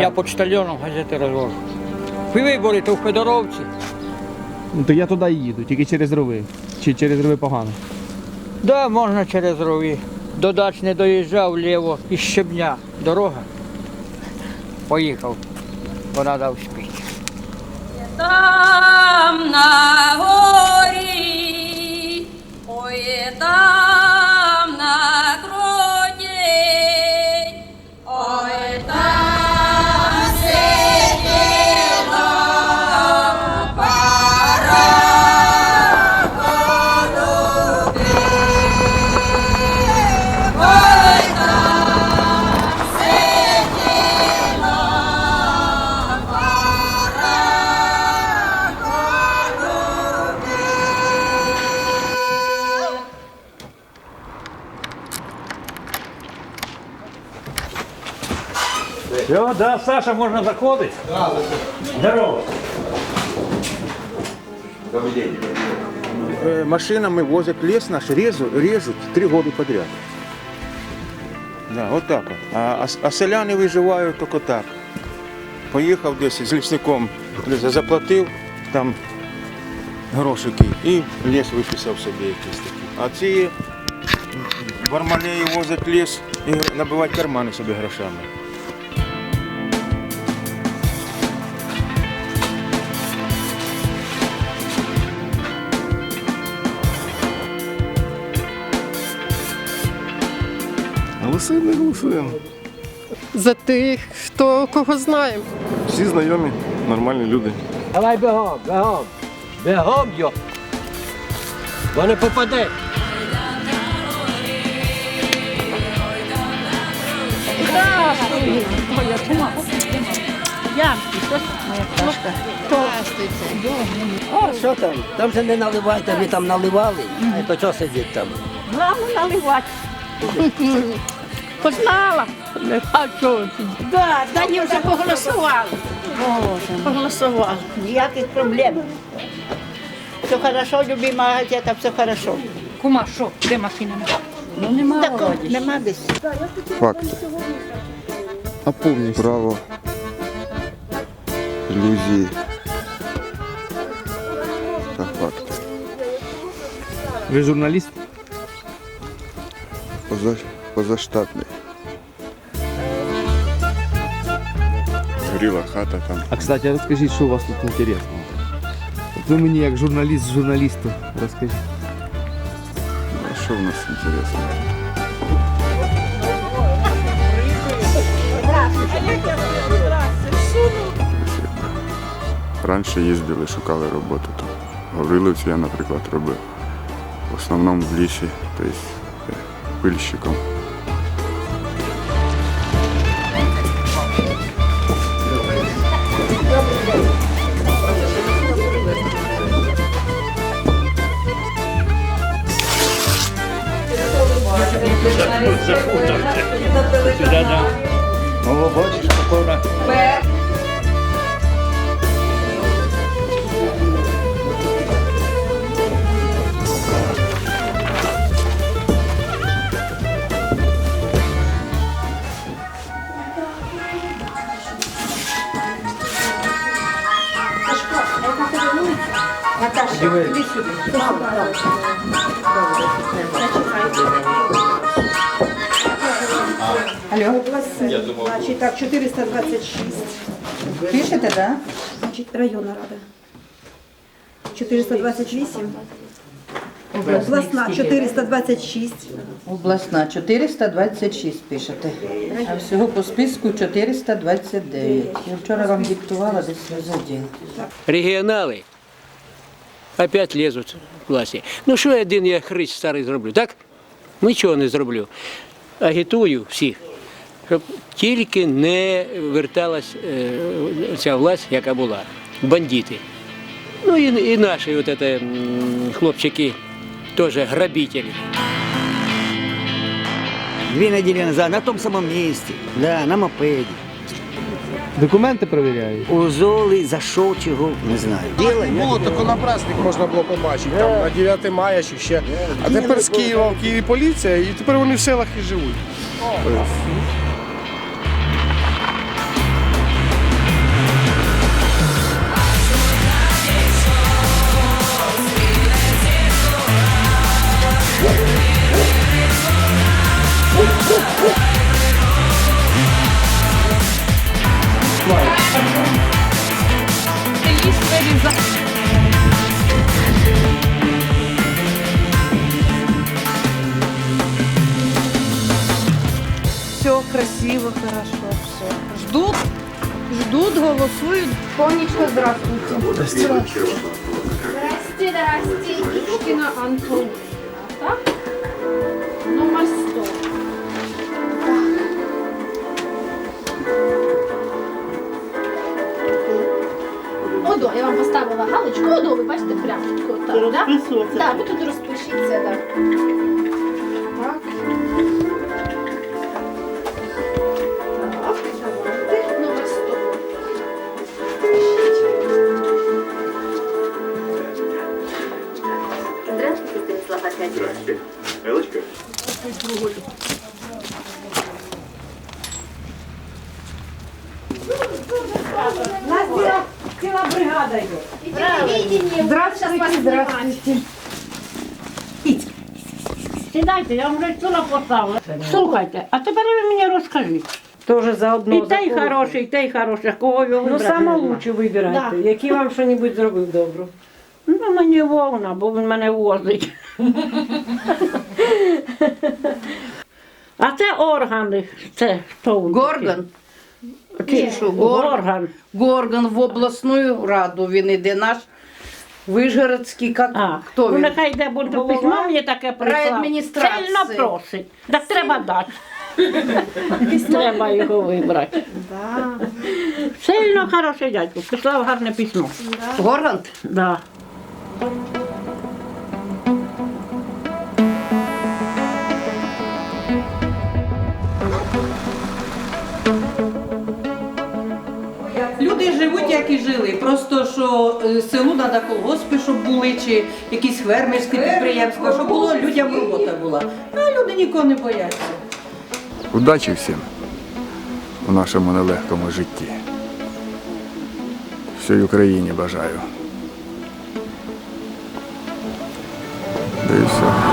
Я почтальоном газети розвожу. Ви вибори, то в Федоровці. Ну то я туди їду, тільки через рови. Чи через рови погано. Да, можна через рові. До дач не доїжджав ліво із щебня. Дорога. Поїхав. Бо треба вспіти. Там на горі, ой, там Все, да, Саша, можно заходить? Здорово. Э, машинами возят лес наш, режут, режут три года подряд. Да, вот так вот. А, а а селяни виживають тільки так. Поїхав десь з лісником, десь заплатив там грошики і ліс виписав собі якийсь такий. А ці бармалеї возять ліс і набивають кармани собі грошами. Голосуємо, не голосуємо. За тих, хто кого знаємо. Всі знайомі, нормальні люди. Давай бігом, бігом. Бігом йо. Бо не попаде. А що там? Там же не наливайте, ви там наливали. А то чого сидіть там? Главное наливати. Познала. А що? Да, Дані вже поголосували. Поголосували. Ніяких проблем. Все хорошо, любима газета, все хорошо. Кума, що? Де машина? Ну нема так, нема десь. Факти. А. Право. Ілюзії. Та факти. Ви журналіст? Поза... Позаштатний. Горіла хата там. А кстати, розкажіть, що у вас тут інтересного? От ви мені як журналіст журналісту розкажіть. А що в нас інтересно? Раніше їздили, шукали роботу там. Гавриловці я, наприклад, робив. В основному в лісі, тобто е, пильщиком. Сюда, да. О, бачиш, спокійно. Значить, так, 426. Пишете, да? Значить, районна рада. 428. Обласна 426. Обласна 426 пишете. А всього по списку 429. Я вчора вам диктувала десь розоділ. Регіонали опять лезуть в класі. Ну що один я христ старий зроблю, так? Нічого не зроблю. Агітую всіх, щоб тільки не верталась е, ця власть, яка була. Бандити. Ну і, і наші от это, м, хлопчики теж грабителі. Дві неділі назад на тому самому місці, да, на мопеді. Документи перевіряють. У Золи зайшов чого, не знаю. Діло, Ну, тако на праздник можна було побачити, там, на 9 мая чи ще. А тепер з Києва в Києві поліція, і тепер вони в селах і живуть. Все красиво, хорошо, все. Ждут, ждут, голосуют. Тонечка, здравствуйте. Здрасте, здрасте. Пушкина Антон. Так? Номер 100. Я вам поставила галочку. Одо, ви бачите, прямо. Так, да? Так, ви тут розпишіться, так. Так. Так, номер 100. Здравствуйте, Станислав Аркадьевич. Здравствуйте, здравствуйте. Сідайте, я вам вже стула поставила. Слухайте, а тепер ви мені розкажіть. Тоже заодно. І той хороший, і той хороший. Кого ви Ну, вибрати? саме лучше вибирайте. Да. Який вам що-небудь зробив добро. Ну, мені вовна, бо він мене возить. А це органи. Це хто? він Горган. Такий? Що, Горган? Горган. В обласну раду. Він іде наш Вижгородський, як А, хто ну нехай йде, бо то письмо мені таке прислав. Сильно просить. Так треба дати. треба його вибрати. Сильно хороший дядько. Писав гарне письмо. Горган? Да. Жили. Просто що е, селу треба колгоспи, щоб були, чи якісь фермерські підприємства, щоб було людям робота була. А люди нікого не бояться. Удачі всім у нашому нелегкому житті. Всій Україні бажаю. Да і все.